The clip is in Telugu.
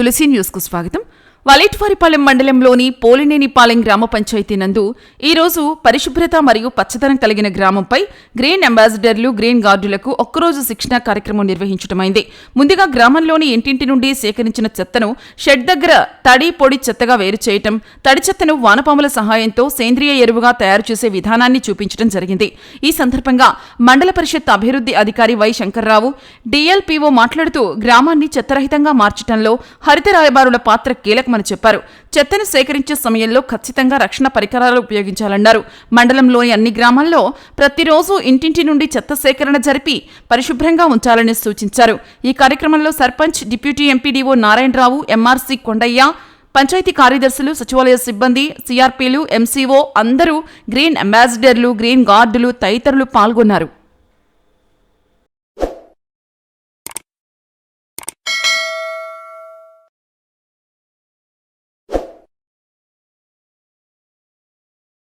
തുളസി ന്യൂസ്ക്ക് സ്വാഗതം. వలేట్వారిపాలెం మండలంలోని పోలినేనిపాలెం గ్రామ పంచాయతీ నందు ఈరోజు పరిశుభ్రత మరియు పచ్చదనం కలిగిన గ్రామంపై గ్రీన్ అంబాసిడర్లు గ్రీన్ గార్డులకు ఒక్కరోజు శిక్షణ కార్యక్రమం నిర్వహించడమైంది ముందుగా గ్రామంలోని ఇంటింటి నుండి సేకరించిన చెత్తను షెడ్ దగ్గర తడి పొడి చెత్తగా వేరు చేయటం తడి చెత్తను వానపాముల సహాయంతో సేంద్రియ ఎరువుగా తయారు చేసే విధానాన్ని చూపించడం జరిగింది. ఈ సందర్భంగా మండల పరిషత్ అభివృద్ధి అధికారి వై శంకర్రావు డిఎల్పీఓ మాట్లాడుతూ గ్రామాన్ని చెత్తరహితంగా మార్చడంలో హరిత రాయబారుల పాత్ర కీలకమని చెప్పారు. చెత్తను సేకరించే సమయంలో ఖచ్చితంగా రక్షణ పరికరాలు ఉపయోగించాలన్నారు. మండలంలోని అన్ని గ్రామాల్లో ప్రతిరోజు ఇంటింటి నుండి చెత్త సేకరణ జరిపి పరిశుభ్రంగా ఉంచాలని సూచించారు. ఈ కార్యక్రమంలో sarpanch deputy MPDO Narayanarao MRC Kondaiah panchayati కార్యదర్శులు సచివాలయ సిబ్బంది సిఆర్పీలు ఎంసీఓ అందరూ గ్రీన్ అంబాసిడర్లు గ్రీన్ గార్డులు తదితరులు పాల్గొన్నారు.